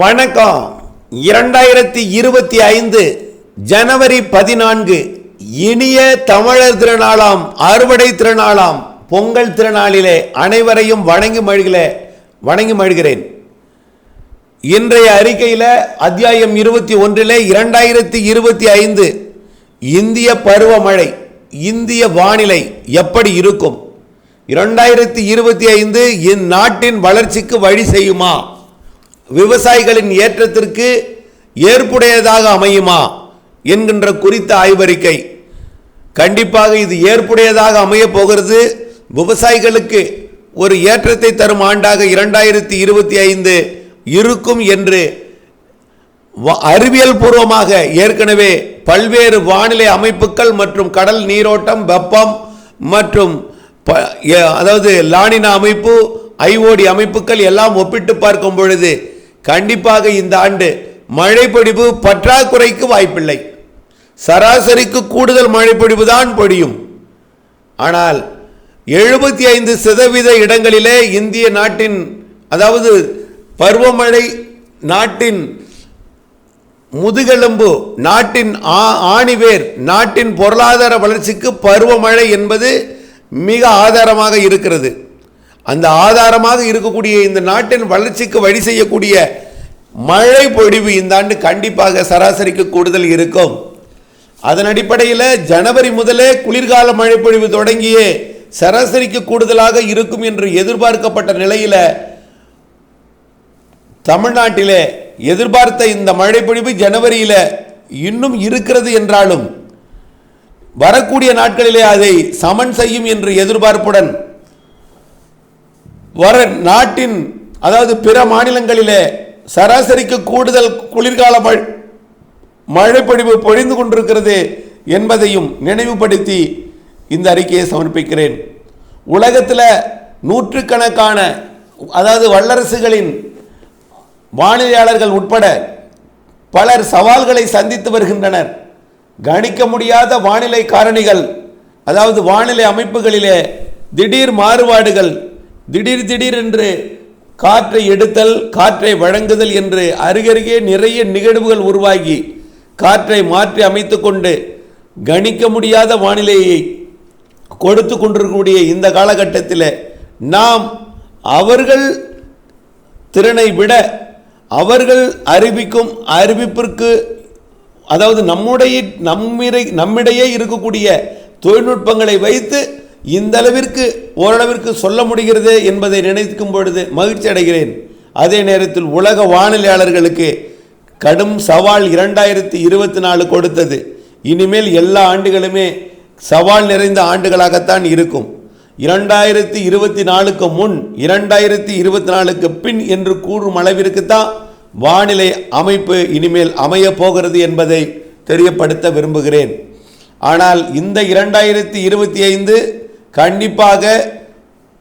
வணக்கம். இரண்டாயிரத்தி இருபத்தி ஐந்து ஜனவரி பதினான்கு இனிய தமிழர் திருநாளாம் அறுவடை திருநாளாம் பொங்கல் திருநாளிலே அனைவரையும் வணங்கி மழுகில வணங்கி மழுகிறேன் இன்றைய அறிக்கையில் அத்தியாயம் இருபத்தி ஒன்றிலே இரண்டாயிரத்தி இருபத்தி ஐந்து இந்திய பருவமழை இந்திய வானிலை எப்படி இருக்கும்? இரண்டாயிரத்தி இருபத்தி ஐந்து இந்நாட்டின் வளர்ச்சிக்கு வழி செய்யுமா? விவசாயிகளின் ஏற்றத்திற்கு ஏற்புடையதாக அமையுமா என்கின்ற குறித்த ஆய்வறிக்கை. கண்டிப்பாக இது ஏற்புடையதாக அமையப் போகிறது. விவசாயிகளுக்கு ஒரு ஏற்றத்தை தரும் ஆண்டாக இரண்டாயிரத்தி இருபத்தி ஐந்து இருக்கும் என்று வ- அறிவியல் பூர்வமாக ஏற்கனவே பல்வேறு வானிலை அமைப்புகள் மற்றும் கடல் நீரோட்டம் வெப்பம் மற்றும் ப- அதாவது லானினா அமைப்பு ஐஓடி அமைப்புகள் எல்லாம் ஒப்பிட்டு பார்க்கும் பொழுது கண்டிப்பாக இந்த ஆண்டு மழைப்பொடிவு பற்றாக்குறைக்கு வாய்ப்பில்லை. சராசரிக்கு கூடுதல் மழைப்பொடிவு தான் பொடியும் ஆனால் எழுபத்தி ஐந்து சதவீத இடங்களிலே இந்திய நாட்டின் அதாவது பருவமழை நாட்டின் முதுகெலும்பு நாட்டின் ஆ- ஆணிவேர் நாட்டின் பொருளாதார வளர்ச்சிக்கு பருவமழை என்பது மிக ஆதாரமாக இருக்கிறது. அந்த ஆதாரமாக இருக்கக்கூடிய இந்த நாட்டின் வளர்ச்சிக்கு வழி செய்யக்கூடிய மழை பொழிவு இந்த ஆண்டு கண்டிப்பாக சராசரிக்கு கூடுதல் இருக்கும். அதன் அடிப்படையில் ஜனவரி முதலே குளிர்கால மழை பொழிவு தொடங்கியே சராசரிக்கு கூடுதலாக இருக்கும் என்று எதிர்பார்க்கப்பட்ட நிலையில் தமிழ்நாட்டிலே எதிர்பார்த்த இந்த மழைப்பொழிவு ஜனவரியில் இன்னும் இருக்கிறது என்றாலும் வரக்கூடிய நாட்களிலே அதை சமன் செய்யும் என்று எதிர்பார்ப்புடன் வர நாட்டின் அதாவது பிற மாநிலங்களிலே சராசரிக்கு கூடுதல் குளிர்கால மழைப்பொழிவு பொழிந்து கொண்டிருக்கிறது என்பதையும் நினைவுபடுத்தி இந்த அறிக்கையை சமர்ப்பிக்கிறேன். உலகத்தில் நூற்றுக்கணக்கான அதாவது வல்லரசுகளின் வானிலையாளர்கள் உட்பட பலர் சவால்களை சந்தித்து வருகின்றனர். கணிக்க முடியாத வானிலை காரணிகள் அதாவது வானிலை அமைப்புகளிலே திடீர் மாறுபாடுகள் திடீர் திடீர் என்று காற்றை எடுத்தல் காற்றை வழங்குதல் என்று அருகருகே நிறைய நிகழ்வுகள் உருவாகி காற்றை மாற்றி அமைத்துக்கொண்டு கணிக்க முடியாத வானிலையை கொடுத்து கொண்டிருக்கக்கூடிய இந்த காலகட்டத்தில் நாம் அவர்கள் திறனை விட அவர்கள் அறிவிக்கும் அறிவிப்பிற்கு அதாவது நம்முடைய நம்மிடை நம்மிடையே இருக்கக்கூடிய தொழில்நுட்பங்களை வைத்து இந்த அளவிற்கு ஓரளவிற்கு சொல்ல முடிகிறது என்பதை நினைக்கும் பொழுது மகிழ்ச்சி அடைகிறேன். அதே நேரத்தில் உலக வானிலையாளர்களுக்கு கடும் சவால் இரண்டாயிரத்தி இருபத்தி நாலு கொடுத்தது. இனிமேல் எல்லா ஆண்டுகளுமே சவால் நிறைந்த ஆண்டுகளாகத்தான் இருக்கும். இரண்டாயிரத்தி இருபத்தி நாலுக்கு முன் இரண்டாயிரத்தி இருபத்தி நாலுக்கு பின் என்று கூறும் அளவிற்கு தான் வானிலை அமைப்பு இனிமேல் அமையப் போகிறது என்பதை தெரியப்படுத்த விரும்புகிறேன். ஆனால் இந்த இரண்டாயிரத்தி இருபத்தி ஐந்து கண்டிப்பாக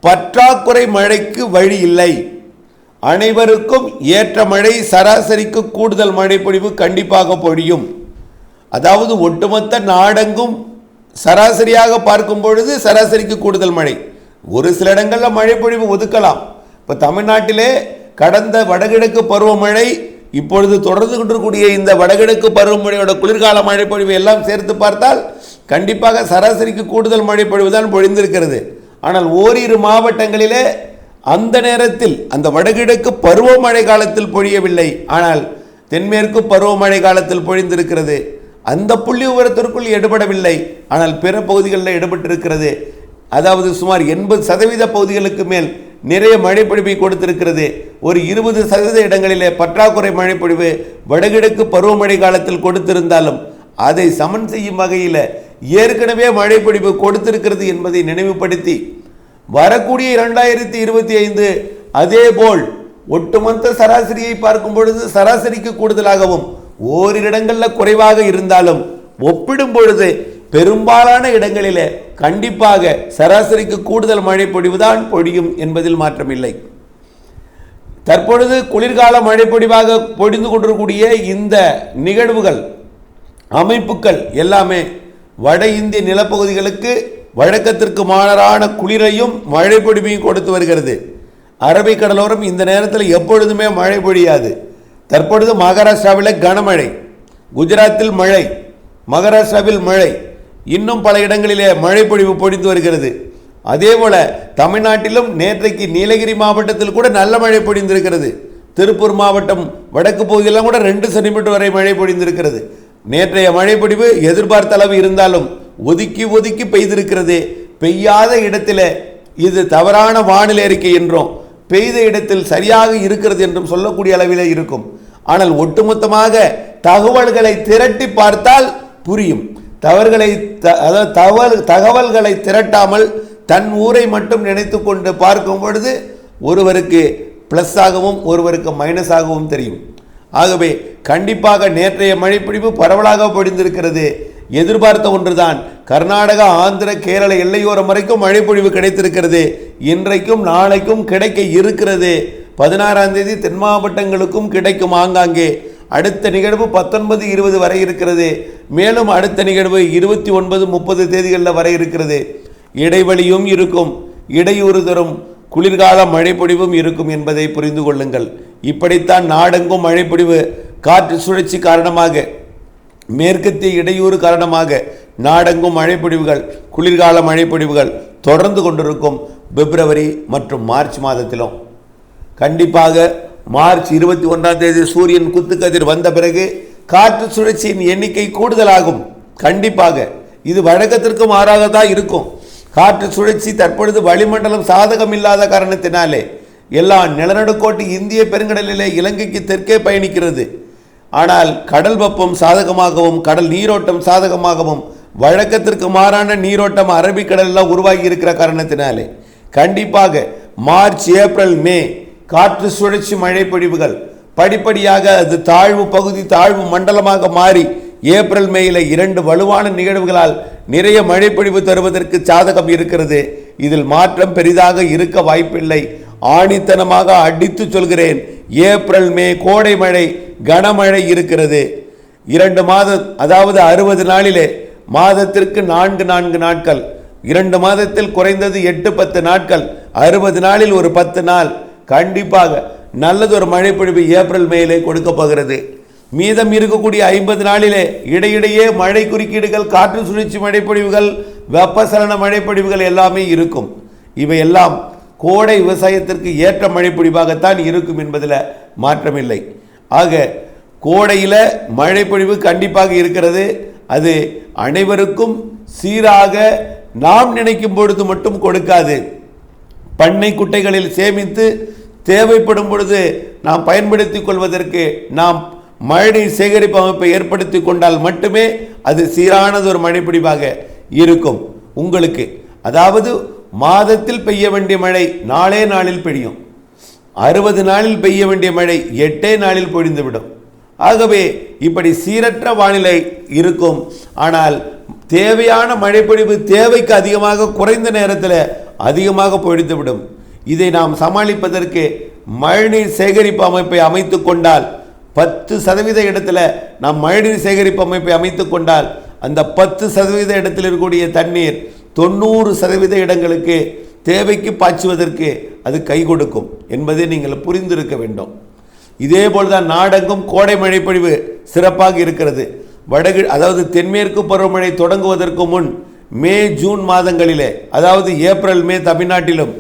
பற்றாக்குறை மழைக்கு வழி இல்லை. அனைவருக்கும் ஏற்ற மழை சராசரிக்கு கூடுதல் மழைப்பொழிவு கண்டிப்பாக பொழியும். அதாவது ஒட்டுமொத்த நாடெங்கும் சராசரியாக பார்க்கும் பொழுது சராசரிக்கு கூடுதல் மழை. ஒரு சில இடங்களில் மழைப்பொழிவு ஒதுக்கலாம். இப்போ தமிழ்நாட்டிலே கடந்த வடகிழக்கு பருவமழை இப்பொழுது தொடர்ந்து கொண்டிருக்கூடிய இந்த வடகிழக்கு பருவமழையோட குளிர்கால மழைப்பொழிவு எல்லாம் சேர்த்து பார்த்தால் கண்டிப்பாக சராசரிக்கு கூடுதல் மழை பொழிவுதான் பொழிந்திருக்கிறது. ஆனால் ஓரிரு மாவட்டங்களிலே அந்த நேரத்தில் அந்த வடகிழக்கு பருவமழை காலத்தில் பொழியவில்லை. ஆனால் தென்மேற்கு பருவமழை காலத்தில் பொழிந்திருக்கிறது. அந்த புள்ளி விவரத்திற்குள் எடுபடவில்லை. ஆனால் பிற பகுதிகளில் எடுபட்டிருக்கிறது. அதாவது சுமார் எண்பது சதவீத பகுதிகளுக்கு மேல் நிறைய மழைப்பொழிவை கொடுத்திருக்கிறது. ஒரு இருபது சதவீத இடங்களிலே பற்றாக்குறை மழைப்பொழிவு வடகிழக்கு பருவமழை காலத்தில் கொடுத்திருந்தாலும் அதை சமன் செய்யும் வகையில் ஏற்கனவே மழைப்பொழிவு கொடுத்திருக்கிறது என்பதை நினைவுபடுத்தி வரக்கூடிய இரண்டாயிரத்தி இருபத்தி ஐந்து அதேபோல் ஒட்டுமொத்த சராசரியை பார்க்கும் பொழுது சராசரிக்கு கூடுதலாகவும் ஓரிரு இடங்களில் குறைவாக இருந்தாலும் ஒப்பிடும் பொழுது பெரும்பாலான இடங்களிலே கண்டிப்பாக சராசரிக்கு கூடுதல் மழை பொழிவுதான் பொழியும் என்பதில் மாற்றமில்லை. தற்பொழுது குளிர்கால மழை பொழிவாக பொழிந்து கொண்டிருக்கக்கூடிய இந்த நிகழ்வுகள் அமைப்புகள் எல்லாமே வட இந்திய நிலப்பகுதிகளுக்கு வழக்கத்திற்கு மாறான குளிரையும் மழை பொழிவையும் கொடுத்து வருகிறது. அரபிக் கடலோரம் இந்த நேரத்தில் எப்பொழுதுமே மழை பொழியாது. தற்பொழுது மகாராஷ்டிராவில் கனமழை குஜராத்தில் மழை மகாராஷ்டிராவில் மழை. இன்னும் பல இடங்களிலே மழை பொழிவு பொழிந்து வருகிறது. அதேபோல தமிழ்நாட்டிலும் நேற்றைக்கு நீலகிரி மாவட்டத்தில் கூட நல்ல மழை பொழிந்திருக்கிறது. திருப்பூர் மாவட்டம் வடக்கு பகுதியெல்லாம் கூட ரெண்டு சென்டிமீட்டர் வரை மழை பொழிந்திருக்கிறது. நேற்றைய மழைப்பொடிவு எதிர்பார்த்த அளவு இருந்தாலும் ஒதுக்கி ஒதுக்கி பெய்திருக்கிறது. பெய்யாத இடத்துல இது தவறான வானிலை அறிக்கை என்றும் பெய்த இடத்தில் சரியாக இருக்கிறது என்றும் சொல்லக்கூடிய அளவிலே இருக்கும். ஆனால் ஒட்டுமொத்தமாக தகவல்களை திரட்டி பார்த்தால் புரியும். தவறுகளை த- அதாவது தகவல் தகவல்களை திரட்டாமல் தன் ஊரை மட்டும் நினைத்து கொண்டு பார்க்கும் பொழுது ஒருவருக்கு ப்ளஸ் ஆகவும் ஒருவருக்கு மைனஸ் ஆகவும் தெரியும். ஆகவே கண்டிப்பாக நேற்றைய மழைப்பிடிப்பு பரவலாக பொழிந்திருக்கிறது. எதிர்பார்த்த ஒன்றுதான். கர்நாடகா ஆந்திர கேரள எல்லையோரம் வரைக்கும் மழைப்பொழிவு கிடைத்திருக்கிறது. இன்றைக்கும் நாளைக்கும் கிடைக்க இருக்கிறது. பதினாறாம் தேதி தென் மாவட்டங்களுக்கும் கிடைக்கும் ஆங்காங்கே. அடுத்த நிகழ்வு பத்தொன்பது இருபது வரை இருக்கிறது. மேலும் அடுத்த நிகழ்வு இருபத்தி ஒன்பது முப்பது தேதிகளில் வரை இருக்கிறது. இடைவெளியும் இருக்கும். இடையூறு தரும். குளிர்கால மழைப்பொழிவும் இருக்கும் என்பதை புரிந்து கொள்ளுங்கள். இப்படித்தான் நாடெங்கும் மழைப்பொழிவு காற்று சுழற்சி காரணமாக மேற்கத்திய இடையூறு காரணமாக நாடெங்கும் மழைப்பொழிவுகள் குளிர்கால மழைப்பொழிவுகள் தொடர்ந்து கொண்டிருக்கும் பிப்ரவரி மற்றும் மார்ச் மாதத்திலும். கண்டிப்பாக மார்ச் இருபத்தி ஒன்றாம் தேதி சூரியன் குத்துக்கதிர் வந்த பிறகு காற்று சுழற்சியின் எண்ணிக்கை கூடுதலாகும். கண்டிப்பாக இது வழக்கத்திற்கு மாறாக தான் இருக்கும். காற்று சுழற்சி தற்பொழுது வளிமண்டலம் சாதகம் இல்லாத காரணத்தினாலே எல்லா நிலநடுக்கோட்டு இந்திய பெருங்கடலிலே இலங்கைக்கு தெற்கே பயணிக்கிறது. ஆனால் கடல் வெப்பம் சாதகமாகவும் கடல் நீரோட்டம் சாதகமாகவும் வழக்கத்திற்கு மாறான நீரோட்டம் அரபிக்கடலில் உருவாகி இருக்கிற காரணத்தினாலே கண்டிப்பாக மார்ச் ஏப்ரல் மே காற்று சுழற்சி மழை பொழிவுகள் படிப்படியாக அது தாழ்வு பகுதி தாழ்வு மண்டலமாக மாறி ஏப்ரல் மேயில் இரண்டு வலுவான நிகழ்வுகளால் நிறைய மழைப்பொழிவு தருவதற்கு சாதகம் இருக்கிறது. இதில் மாற்றம் பெரிதாக இருக்க வாய்ப்பில்லை. ஆணித்தனமாக அடித்து சொல்கிறேன். ஏப்ரல் மே கோடை மழை கனமழை இருக்கிறது. இரண்டு மாதம் அதாவது அறுபது நாளிலே மாதத்திற்கு நான்கு நான்கு நாட்கள். இரண்டு மாதத்தில் குறைந்தது எட்டு பத்து நாட்கள். அறுபது நாளில் ஒரு பத்து நாள். கண்டிப்பாக நல்லது ஒரு மழைப்பொழிவு ஏப்ரல் மேலே கொடுக்க போகிறது. மீதம் இருக்கக்கூடிய ஐம்பது நாளிலே இடையிடையே மழை குறுக்கீடுகள் காற்று சுழற்சி மழைப்பொழிவுகள் வெப்பசலன மழைப்பொழிவுகள் எல்லாமே இருக்கும். இவையெல்லாம் கோடை விவசாயத்திற்கு ஏற்ற மழைப்பொழிவாகத்தான் இருக்கும் என்பதில் மாற்றமில்லை. ஆக கோடையில் மழைப்பொழிவு கண்டிப்பாக இருக்கிறது. அது அனைவருக்கும் சீராக நாம் நினைக்கும் பொழுது மட்டும் கொடுக்காது. பண்ணை குட்டைகளில் சேமித்து தேவைப்படும் பொழுது நாம் பயன்படுத்திக் கொள்வதற்கு நாம் மழைநீர் சேகரிப்பு அமைப்பை ஏற்படுத்தி கொண்டால் மட்டுமே அது சீரானது ஒரு மழைப்பிடிவாக இருக்கும். உங்களுக்கு அதாவது மாதத்தில் பெய்ய வேண்டிய மழை நாளே நாளில் பெய்யும். அறுபது நாளில் பெய்ய வேண்டிய மழை எட்டே நாளில் பொழிந்துவிடும். ஆகவே இப்படி சீரற்ற வானிலை இருக்கும். ஆனால் தேவையான மழைப்பொழிவு தேவைக்கு அதிகமாக குறைந்த நேரத்தில் அதிகமாக பொழிந்துவிடும். இதை நாம் சமாளிப்பதற்கு மழைநீர் சேகரிப்பு அமைப்பை அமைத்து கொண்டால் பத்து சதவீத இடத்துல நாம் மழைநீர் சேகரிப்பு அமைப்பை அமைத்து கொண்டால் அந்த பத்து சதவீத இடத்தில் இருக்கக்கூடிய தண்ணீர் தொண்ணூறு சதவீத இடங்களுக்கு தேவைக்கு பாய்ச்சுவதற்கு அது கை கொடுக்கும் என்பதை நீங்கள் புரிந்திருக்க வேண்டும். இதே போல்தான் நாடெங்கும் கோடை மழைப்பொழிவு சிறப்பாக இருக்கிறது. வடகு அதாவது தென்மேற்கு பருவமழை தொடங்குவதற்கு முன் மே ஜூன் மாதங்களிலே அதாவது ஏப்ரல் மே தமிழ்நாட்டிலும்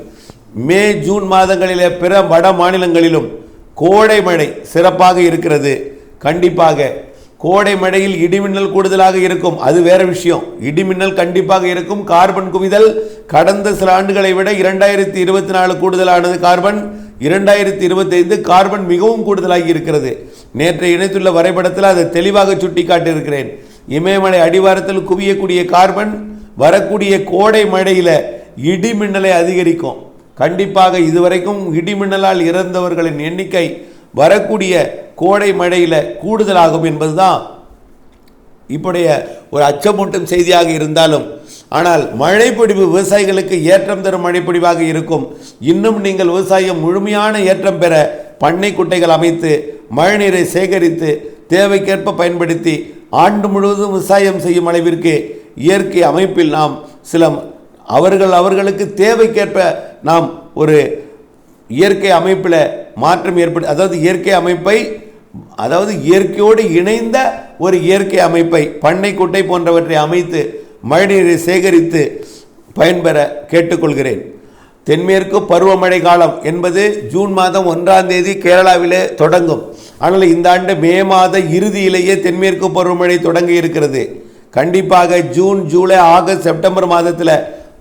மே ஜூன் மாதங்களிலே பிற வட மாநிலங்களிலும் கோடை மழை சிறப்பாக இருக்கிறது. கண்டிப்பாக கோடை மழையில் இடிமின்னல் கூடுதலாக இருக்கும். அது வேற விஷயம். இடிமின்னல் கண்டிப்பாக இருக்கும். கார்பன் குவிதல் கடந்த சில ஆண்டுகளை விட இரண்டாயிரத்தி இருபத்தி நாலு கூடுதலானது கார்பன். இரண்டாயிரத்தி இருபத்தைந்து கார்பன் மிகவும் கூடுதலாகி இருக்கிறது. நேற்றை இணைத்துள்ள வரைபடத்தில் அதை தெளிவாக சுட்டிக்காட்டியிருக்கிறேன். இமயமலை அடிவாரத்தில் குவியக்கூடிய கார்பன் வரக்கூடிய கோடை மழையில் இடிமின்னலை அதிகரிக்கும். கண்டிப்பாக இதுவரைக்கும் இடிமின்னலால் இறந்தவர்களின் எண்ணிக்கை வரக்கூடிய கோடை மழையில் கூடுதலாகும் என்பதுதான் இப்படைய ஒரு அச்சமூட்டும் செய்தியாக இருந்தாலும் ஆனால் மழைப்பொடிவு விவசாயிகளுக்கு ஏற்றம் தரும் மழைப்பொடிவாக இருக்கும். இன்னும் நீங்கள் விவசாயம் முழுமையான ஏற்றம் பெற பண்ணை குட்டைகள் அமைத்து மழைநீரை சேகரித்து தேவைக்கேற்ப பயன்படுத்தி ஆண்டு முழுவதும் விவசாயம் செய்யும் அளவிற்கு இயற்கை அமைப்பில் நாம் சில அவர்கள் அவர்களுக்கு தேவைக்கேற்ப நாம் ஒரு இயற்கை அமைப்பில் மாற்றம் ஏற்படு அதாவது இயற்கை அமைப்பை அதாவது இயற்கையோடு இணைந்த ஒரு இயற்கை அமைப்பை பண்ணை குட்டை போன்றவற்றை அமைத்து மழைநீரை சேகரித்து பயன்பெற கேட்டுக்கொள்கிறேன். தென்மேற்கு பருவமழை காலம் என்பது ஜூன் மாதம் ஒன்றாம் தேதி கேரளாவிலே தொடங்கும். ஆனால் இந்த ஆண்டு மே மாத இறுதியிலேயே தென்மேற்கு பருவமழை தொடங்கி இருக்கிறது. கண்டிப்பாக ஜூன் ஜூலை ஆகஸ்ட் செப்டம்பர் மாதத்தில்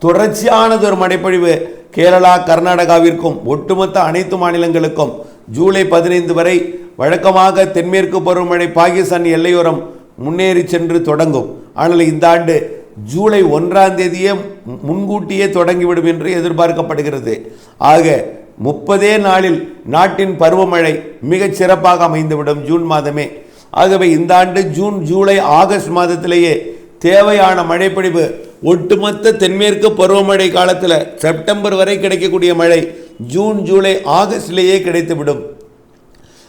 தொடர்ச்சியானது ஒரு மழைப்பொழிவு கேரளா கர்நாடகாவிற்கும் ஒட்டுமொத்த அனைத்து மாநிலங்களுக்கும் ஜூலை பதினைந்து வரை வழக்கமாக தென்மேற்கு பருவமழை பாகிஸ்தான் எல்லையோரம் முன்னேறி சென்று தொடங்கும். ஆனால் இந்த ஆண்டு ஜூலை ஒன்றாம் தேதியே முன்கூட்டியே தொடங்கிவிடும் என்று எதிர்பார்க்கப்படுகிறது. ஆக முப்பதே நாளில் நாட்டின் பருவமழை மிகச் சிறப்பாக அமைந்துவிடும் ஜூன் மாதமே. ஆகவே இந்த ஆண்டு ஜூன் ஜூலை ஆகஸ்ட் மாதத்திலேயே தேவையான மழைப்பொழிவு ஒட்டுமொத்த தென்மேற்கு பருவமழை காலத்தில் செப்டம்பர் வரை கிடைக்கக்கூடிய மழை ஜூன் ஜூலை ஆகஸ்ட்லேயே கிடைத்துவிடும்.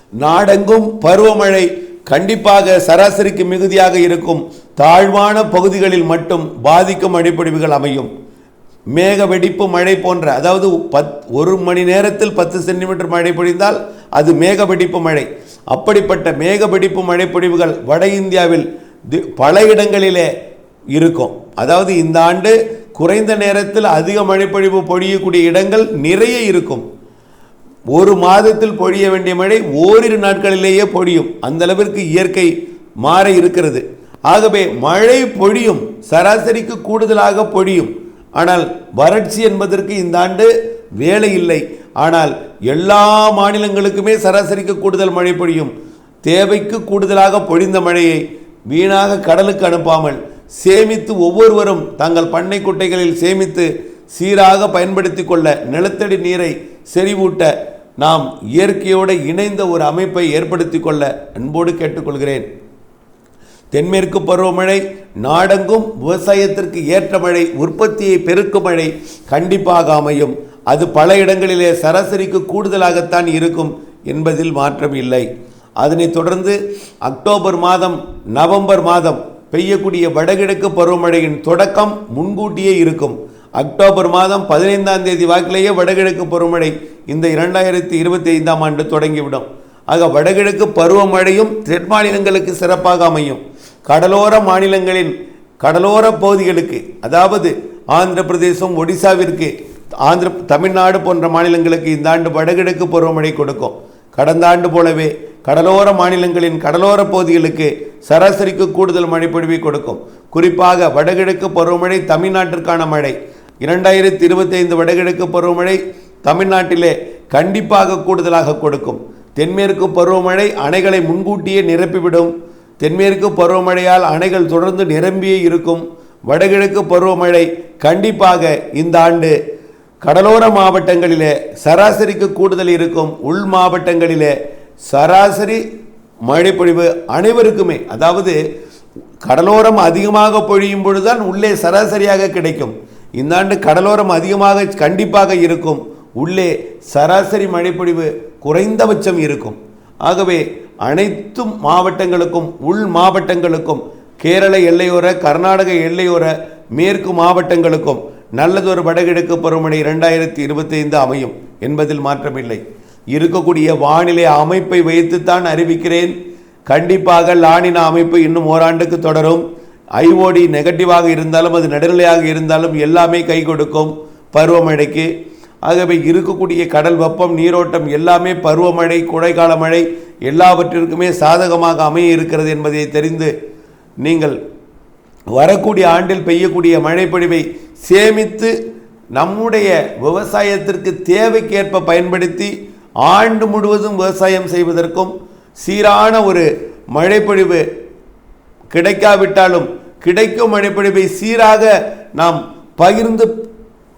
நாடெங்கும் பருவமழை கண்டிப்பாக சராசரிக்கு மிகுதியாக இருக்கும். தாழ்வான பகுதிகளில் மட்டும் பாதிக்கும் அடிப்படைவுகள் அமையும். மேக வெடிப்பு மழை போன்ற அதாவது பத் ஒரு மணி நேரத்தில் பத்து சென்டிமீட்டர் மழை பொழிந்தால் அது மேக வெடிப்பு மழை. அப்படிப்பட்ட மேக வெடிப்பு மழைப்பொழிவுகள் வட இந்தியாவில் தி- பல இடங்களிலே இருக்கும். அதாவது இந்த ஆண்டு குறைந்த நேரத்தில் அதிக மழைப்பொழிவு பொழியக்கூடிய இடங்கள் நிறைய இருக்கும். ஒரு மாதத்தில் பொழிய வேண்டிய மழை ஓரிரு நாட்களிலேயே பொழியும். அந்த அளவிற்கு இயற்கை மாற இருக்கிறது. ஆகவே மழை பொழியும் சராசரிக்கு கூடுதலாக பொழியும். ஆனால் வறட்சி என்பதற்கு இந்த ஆண்டு வேலை இல்லை. ஆனால் எல்லா மாநிலங்களுக்குமே சராசரிக்கு கூடுதல் மழை பொழியும். தேவைக்கு கூடுதலாக பொழிந்த மழையை வீணாக கடலுக்கு அனுப்பாமல் சேமித்து ஒவ்வொருவரும் தங்கள் பண்ணை குட்டைகளில் சேமித்து சீராக பயன்படுத்தி கொள்ள நிலத்தடி நீரை செறிவூட்ட நாம் இயற்கையோடு இணைந்த ஒரு அமைப்பை ஏற்படுத்தி கொள்ள அன்போடு கேட்டுக்கொள்கிறேன். தென்மேற்கு பருவமழை நாடெங்கும் விவசாயத்திற்கு ஏற்ற மழை உற்பத்தியை பெருக்கும் மழை கண்டிப்பாக அமையும். அது பல இடங்களிலே சராசரிக்கு கூடுதலாகத்தான் இருக்கும் என்பதில் மாற்றம் இல்லை அதனைத் தொடர்ந்து அக்டோபர் மாதம் நவம்பர் மாதம் பெய்யக்கூடிய வடகிழக்கு பருவமழையின் தொடக்கம் முன்கூட்டியே இருக்கும். அக்டோபர் மாதம் பதினைந்தாம் தேதி வாக்கிலேயே வடகிழக்கு பருவமழை இந்த இரண்டாயிரத்தி இருபத்தி ஐந்தாம் ஆண்டு தொடங்கிவிடும். ஆக வடகிழக்கு பருவமழையும் தென் மாநிலங்களுக்கு சிறப்பாக அமையும். கடலோர மாநிலங்களின் கடலோர பகுதிகளுக்கு அதாவது ஆந்திர பிரதேசம் ஒடிசாவிற்கு ஆந்திர தமிழ்நாடு போன்ற மாநிலங்களுக்கு இந்த ஆண்டு வடகிழக்கு பருவமழை கொடுக்கும். கடந்த ஆண்டு போலவே கடலோர மாநிலங்களின் கடலோர பகுதிகளுக்கு சராசரிக்கு கூடுதல் மழைப்பொழிவை கொடுக்கும். குறிப்பாக வடகிழக்கு பருவமழை தமிழ்நாட்டிற்கான மழை. இரண்டாயிரத்தி இருபத்தைந்து வடகிழக்கு பருவமழை தமிழ்நாட்டிலே கண்டிப்பாக கூடுதலாக கொடுக்கும். தென்மேற்கு பருவமழை அணைகளை முன்கூட்டியே நிரப்பிவிடும். தென்மேற்கு பருவமழையால் அணைகள் தொடர்ந்து நிரம்பியே இருக்கும். வடகிழக்கு பருவமழை கண்டிப்பாக இந்த ஆண்டு கடலோர மாவட்டங்களிலே சராசரிக்கு கூடுதல் இருக்கும். உள் மாவட்டங்களிலே சராசரி மழைப்பொழிவு அனைவருக்குமே அதாவது கடலோரம் அதிகமாக பொழியும் பொழுதுதான் உள்ளே சராசரியாக கிடைக்கும். இந்த ஆண்டு கடலோரம் அதிகமாக கண்டிப்பாக இருக்கும். உள்ளே சராசரி மழைப்பொழிவு குறைந்தபட்சம் இருக்கும். ஆகவே அனைத்து மாவட்டங்களுக்கும் உள் மாவட்டங்களுக்கும் கேரள எல்லையோர கர்நாடக எல்லையோர மேற்கு மாவட்டங்களுக்கும் நல்லதொரு வடகிழக்கு பருவமழை இரண்டாயிரத்தி இருபத்தைந்து அமையும் என்பதில் மாற்றமில்லை. இருக்கக்கூடிய வானிலை அமைப்பை வைத்துத்தான் அறிவிக்கிறேன். கண்டிப்பாக லானினா அமைப்பு இன்னும் ஓராண்டுக்கு தொடரும். ஐஓடி நெகட்டிவாக இருந்தாலும் அது நடுநிலையாக இருந்தாலும் எல்லாமே கை கொடுக்கும் பருவமழைக்கு. ஆகவே இருக்கக்கூடிய கடல் வெப்பம் நீரோட்டம் எல்லாமே பருவமழை குடைக்கால மழை எல்லாவற்றிற்குமே சாதகமாக அமைய இருக்கிறது என்பதை தெரிந்து நீங்கள் வரக்கூடிய ஆண்டில் பெய்யக்கூடிய மழைப்பொழிவை சேமித்து நம்முடைய விவசாயத்திற்கு தேவைக்கேற்ப பயன்படுத்தி ஆண்டு முழுவதும் விவசாயம் செய்வதற்கும் சீரான ஒரு மழைப்பொழிவு கிடைக்காவிட்டாலும் கிடைக்கும் மழைப்பொழிவை சீராக நாம் பகிர்ந்து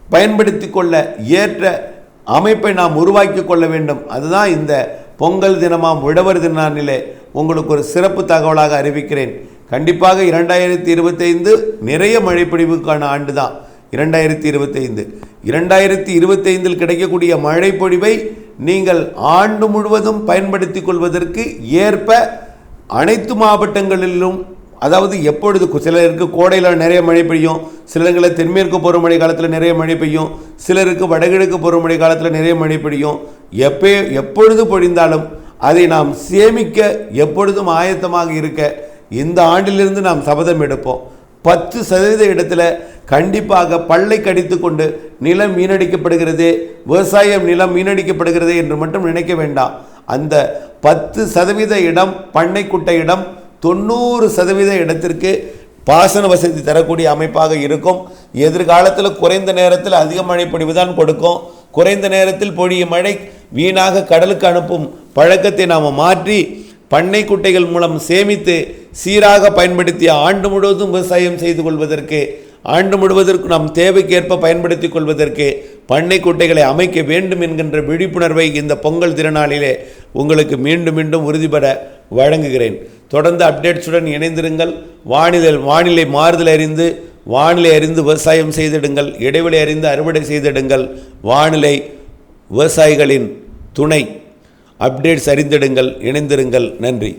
பயன்படுத்தி கொள்ள ஏற்ற அமைப்பை நாம் உருவாக்கி கொள்ள வேண்டும். அதுதான் இந்த பொங்கல் தினமாம் உழவர் தினானிலே உங்களுக்கு ஒரு சிறப்பு தகவலாக அறிவிக்கிறேன். கண்டிப்பாக இரண்டாயிரத்தி இருபத்தைந்து நிறைய மழைப்பொழிவுக்கான ஆண்டு தான் இரண்டாயிரத்தி இருபத்தைந்து. இரண்டாயிரத்தி இருபத்தைந்தில் கிடைக்கக்கூடிய மழைப்பொழிவை நீங்கள் ஆண்டு முழுவதும் பயன்படுத்தி கொள்வதற்கு ஏற்ப அனைத்து மாவட்டங்களிலும் அதாவது எப்பொழுது சிலருக்கு கோடையில் நிறைய மழை பெய்யும் சிலருங்களில் தென்மேற்கு பருவமழை காலத்தில் நிறைய மழை பெய்யும் சிலருக்கு வடகிழக்கு பருவமழை காலத்தில் நிறைய மழை பெய்யும் எப்போ எப்பொழுது பொழிந்தாலும் அதை நாம் சேமிக்க எப்பொழுதும் ஆயத்தமாக இருக்க இந்த ஆண்டிலிருந்து நாம் சபதம் எடுப்போம். பத்து சதவீத இடத்துல கண்டிப்பாக பல்லை கடித்து கொண்டு நிலம் வீணடிக்கப்படுகிறது விவசாயம் நிலம் வீணடிக்கப்படுகிறது என்று மட்டும் நினைக்க வேண்டாம். அந்த பத்து சதவீத இடம் பண்ணைக்குட்டை இடம் தொண்ணூறு சதவீத இடத்திற்கு பாசன வசதி தரக்கூடிய அமைப்பாக இருக்கும். எதிர்காலத்தில் குறைந்த நேரத்தில் அதிக மழை பொழிவுதான் கொடுக்கும். குறைந்த நேரத்தில் பொழியும் மழை வீணாக கடலுக்கு அனுப்பும் பழக்கத்தை நாம் மாற்றி பண்ணை குட்டைகள் மூலம் சேமித்து சீராக பயன்படுத்தி ஆண்டு முழுவதும் விவசாயம் செய்து கொள்வதற்கு ஆண்டு முழுவதற்கு நாம் தேவைக்கேற்ப பயன்படுத்திக் கொள்வதற்கு பண்ணை குட்டைகளை அமைக்க வேண்டும் என்கின்ற விழிப்புணர்வை இந்த பொங்கல் திருநாளிலே உங்களுக்கு மீண்டும் மீண்டும் உறுதிபட வழங்குகிறேன். தொடர்ந்து அப்டேட்ஸுடன் இணைந்திருங்கள். வானிலை வானிலை மாறுதல் அறிந்து வானிலை அறிந்து விவசாயம் செய்திடுங்கள். இடைவெளி அறிந்து அறுவடை செய்திடுங்கள். வானிலை விவசாயிகளின் துணை. அப்டேட்ஸ் அறிந்திடுங்கள். இணைந்திருங்கள். நன்றி.